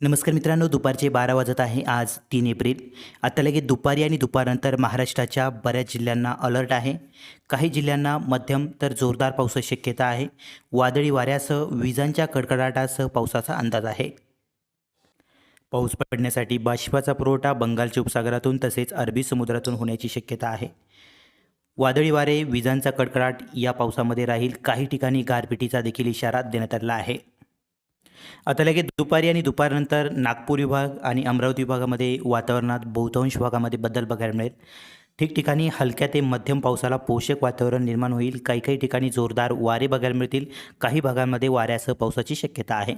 नमस्कार मित्रांनो दुपारचे बारा वाजत आहे आज तीन एप्रिल. आता लगेच दुपारी आणि दुपारनंतर महाराष्ट्राच्या बऱ्याच जिल्ह्यांना अलर्ट आहे. काही जिल्ह्यांना मध्यम तर जोरदार पावसाची शक्यता आहे. वादळी वाऱ्यासह विजांच्या कडकडाटासह पावसाचा अंदाज आहे. पाऊस पडण्यासाठी बाष्पाचा पुरवठा बंगालच्या उपसागरातून तसेच अरबी समुद्रातून होण्याची शक्यता आहे. वादळी वारे विजांचा कडकडाट या पावसामध्ये राहील. काही ठिकाणी गारपिटीचा देखील इशारा देण्यात आलेला आहे. आता लगेच दुपारी आणि दुपारनंतर नागपूर विभाग आणि अमरावती विभागामध्ये वातावरणात बहुतांश भागामध्ये बदल बघायला मिळेल. ठिकठिकाणी हलक्या ते मध्यम पावसाला पोषक वातावरण निर्माण होईल. काही काही ठिकाणी जोरदार वारे बघायला मिळतील. काही भागांमध्ये वाऱ्यासह पावसाची शक्यता आहे.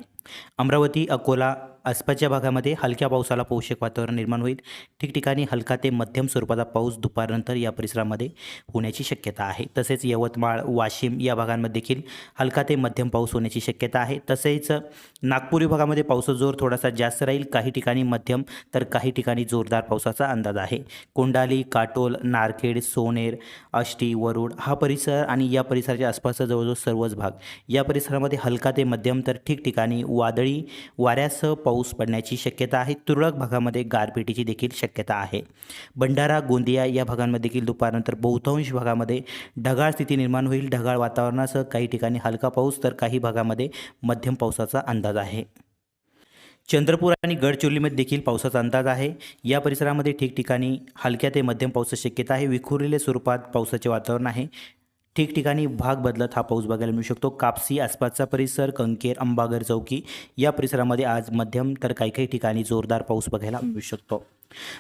अमरावती अकोला आसपासच्या भागामध्ये हलक्या पावसाला पोषक वातावरण निर्माण होईल. ठिकठिकाणी हलका ते मध्यम स्वरूपाचा पाऊस दुपारनंतर या परिसरामध्ये होण्याची शक्यता आहे. तसेच यवतमाळ वाशिम या भागांमध्ये देखील हलका ते मध्यम पाऊस होण्याची शक्यता आहे. तसेच नागपूर विभागामध्ये पावसाचा जोर थोडासा जास्त राहील. काही ठिकाणी मध्यम तर काही ठिकाणी जोरदार पावसाचा अंदाज आहे. कोंडाली काटोल नारखेड सोनेर आष्टी वरुड हा परिसर आणि या परिसराच्या आसपासचा जवळजवळ सर्वच भाग. या परिसरामध्ये हलका ते मध्यम तर ठिकठिकाणी वादळी वाऱ्यासह पाऊस पडण्याची शक्यता आहे. तुरळक भागामध्ये गारपिटीची देखील शक्यता आहे. भंडारा गोंदिया या भागांमध्ये देखील दुपारनंतर बहुतांश भागामध्ये ढगाळ स्थिती निर्माण होईल. ढगाळ वातावरणासह काही ठिकाणी हलका पाऊस तर काही भागामध्ये मध्यम पावसाचा अंदाज आहे. चंद्रपूर आणि गडचिरोलीमध्ये देखील पावसाचा अंदाज आहे. या परिसरामध्ये ठिकठिकाणी हलक्या ते मध्यम पावसाची शक्यता आहे. विखुरलेल्या स्वरूपात पावसाचे वातावरण आहे. ठिकठिकाणी भाग बदलत हा पाऊस बघायला मिळू शकतो. कापसी आसपासचा परिसर कंकेर अंबागर चौकी या परिसरामध्ये आज मध्यम तर काही काही ठिकाणी जोरदार पाऊस बघायला मिळू शकतो.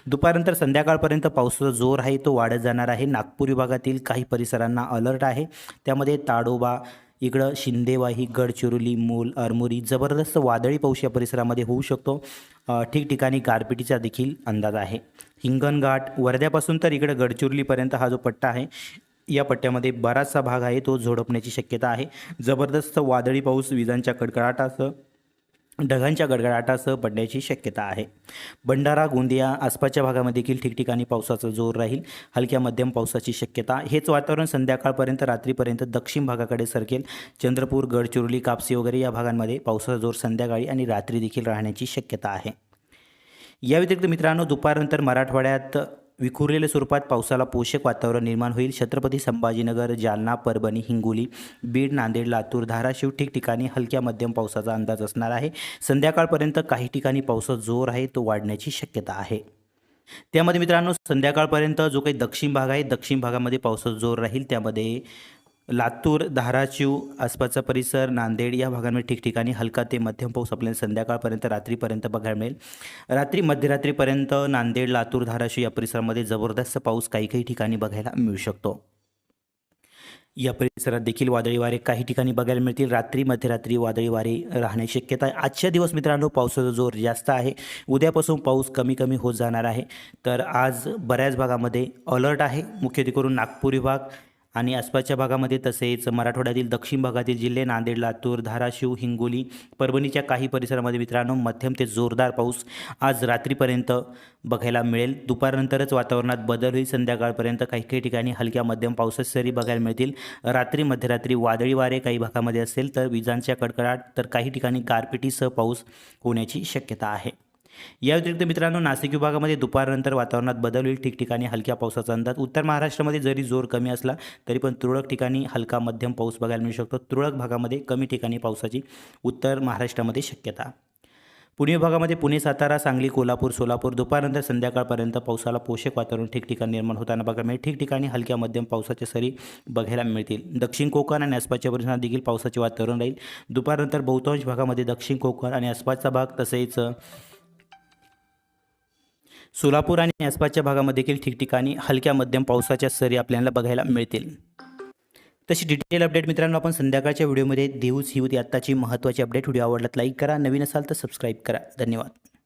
दुपारनंतर संध्याकाळपर्यंत पावसाचा जोर आहे. तो वाढत जाणार आहे. नागपूर विभागातील काही परिसरांना अलर्ट आहे. त्यामध्ये ताडोबा इकडं शिंदेवाही गडचिरोली मूल अरमुरी जबरदस्त वादळी पाऊस या परिसरामध्ये होऊ शकतो. ठिकठिकाणी गारपिटीचा देखील अंदाज आहे. हिंगणघाट वर्ध्यापासून तर इकडं गडचिरोलीपर्यंत हा जो पट्टा आहे या पट्ट्यामध्ये बराचसा भाग आहे तो झोडपण्याची शक्यता आहे. जबरदस्त वादळी पाऊस विजांच्या कडकडाटासह ढगांच्या गडगडाटासह पडण्याची शक्यता आहे. भंडारा गोंदिया आसपासच्या भागामध्ये देखील ठिकठिकाणी पावसाचा जोर राहील. हलक्या मध्यम पावसाची शक्यता. हेच वातावरण संध्याकाळपर्यंत रात्रीपर्यंत दक्षिण भागाकडे सरकेल. चंद्रपूर गडचिरोली कापसी वगैरे या भागांमध्ये पावसाचा जोर संध्याकाळी आणि रात्री देखील राहण्याची शक्यता आहे. या व्यतिरिक्त मित्रांनो दुपारनंतर मराठवाड्यात विखुरलेल्या स्वरूपात पावसाला पोषक वातावरण निर्माण होईल. छत्रपती संभाजीनगर जालना परभणी हिंगोली बीड नांदेड लातूर धाराशिव ठिकठिकाणी हलक्या मध्यम पावसाचा अंदाज असणार आहे. संध्याकाळपर्यंत काही ठिकाणी पावसाचा जोर आहे तो वाढण्याची शक्यता आहे. त्यामध्ये मित्रांनो संध्याकाळपर्यंत जो काही दक्षिण भाग आहे दक्षिण भागामध्ये पावसाचा जोर राहील. त्यामध्ये लातूर धाराशिव आसपासचा परिसर नांदेड या भागांमध्ये ठिकठिकाणी हलका ते मध्यम पाऊस आपल्याला संध्याकाळपर्यंत रात्रीपर्यंत बघायला मिळेल. रात्री मध्यरात्रीपर्यंत नांदेड लातूर धाराशिव या परिसरामध्ये जबरदस्त पाऊस काही काही ठिकाणी बघायला मिळू शकतो. या परिसरात देखील वादळी वारे काही ठिकाणी बघायला मिळतील. रात्री मध्यरात्री वादळी वारे राहण्याची शक्यता आहे. आजच्या दिवस मित्रांनो पावसाचा जोर जास्त आहे. उद्यापासून पाऊस कमी कमी होत जाणार आहे. तर आज बऱ्याच भागामध्ये अलर्ट आहे. मुख्यत्वे करून नागपूर विभाग आणि आसपासच्या भागामध्ये तसेच मराठवाड्यातील दक्षिण भागातील जिल्हे नांदेड लातूर धाराशिव हिंगोली परभणीच्या काही परिसरामध्ये मित्रांनो मध्यम ते जोरदार पाऊस आज रात्रीपर्यंत बघायला मिळेल. दुपारनंतरच वातावरणात बदल होईल. संध्याकाळपर्यंत काही काही ठिकाणी हलक्या मध्यम पावसाच्या सरी बघायला मिळतील. रात्री मध्यरात्री वादळी वारे काही भागामध्ये असेल तर विजांच्या कडकडाट तर काही ठिकाणी गारपिटीसह पाऊस होण्याची शक्यता आहे. या व्यतिरिक्त मित्रांनो नाशिक विभागामध्ये दुपारनंतर वातावरणात बदल होईल. ठिकठिकाणी हलक्या पावसाचा अंदाज. उत्तर महाराष्ट्रामध्ये जरी जोर कमी असला तरी पण तुरळक ठिकाणी हलका मध्यम पाऊस बघायला मिळू शकतो. तुरळक भागामध्ये कमी ठिकाणी पावसाची उत्तर महाराष्ट्रामध्ये शक्यता. पुणे विभागामध्ये पुणे सातारा सांगली कोल्हापूर सोलापूर दुपारनंतर संध्याकाळपर्यंत पावसाला पोषक वातावरण ठिकठिकाणी निर्माण होताना बघायला मिळेल. ठिकठिकाणी हलक्या मध्यम पावसाच्या सरी बघायला मिळतील. दक्षिण कोकण आणि आसपासच्या परिसरात देखील पावसाचे वातावरण राहील. दुपारनंतर बहुतांश भागामध्ये दक्षिण कोकण आणि आसपासचा भाग तसेच सोलापूर आणि आसपासच्या भागामध्ये देखील ठिकठिकाणी हलक्या मध्यम पावसाच्या सरी आपल्याला बघायला मिळतील. तशी डिटेल अपडेट मित्रांनो आपण संध्याकाळच्या व्हिडिओमध्ये देऊच ही होती आत्ताची महत्त्वाची अपडेट व्हिडिओ आवडलात लाईक करा. नवीन असाल तर सबस्क्राईब करा. धन्यवाद.